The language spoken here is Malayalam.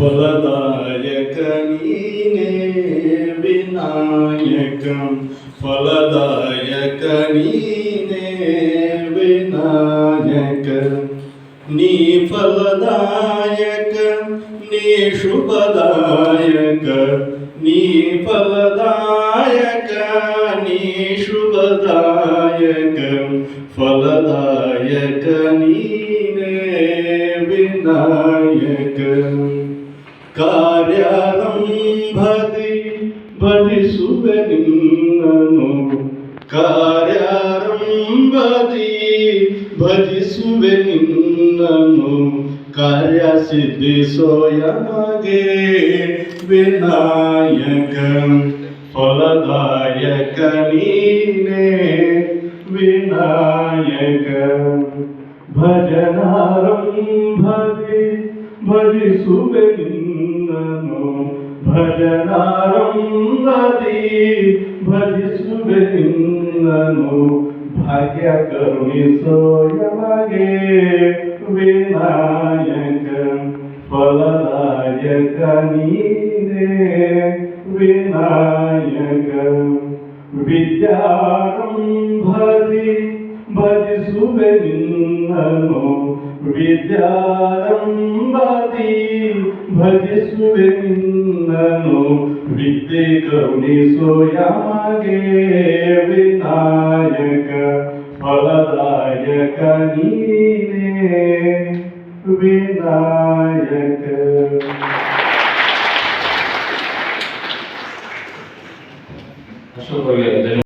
பலதாயகனீனே விநாயகம் பலதாயகனீனே விநாயகம் நீ பலதாயக நீ சுபதாயக நீ பலதாயக நீ சுபதாயக ஃபலதாயக விநாயகம் कार्यारम्भति भजिसुवेन्ननु कार्यारम्भति भजिसुवेन्ननु कार्यसिद्धिसोयमगे विनायकं फलदायकनीने विनायकं भजनारम्भति ಸಿದ್ಧಿಸೋ ಯಮಗೆ ವಿನಾಯಕ ಫಲದಾಯಕ ನೀನೇ ವಿನಾಯಕ ಭಜನಾರಂಭದಿ ಭಜಿಸುವೆ ನಿನ್ನನು ಭಜನಾರಂಭದಿ ಭಜಿಸುವೆ ನಿನ್ನನು ಭಾಗ್ಯ ಕರುಣಿಸೋ ಯಮಗೆ ವಿನಾಯಕ ಫಲದಾಯಕ ನೀನೇ ವಿನಾಯಕ ವಿದ್ಯಾರಂಭದಿ ಭಜಿಸುವೆ ನಿನ್ನನು വിദ്യാരംഭതി ഭജിസുവെന്നു വിദ്യ കൗണിസോയാമേ വിനായക ഫലദായക നീനേ വിനായക. അശോക്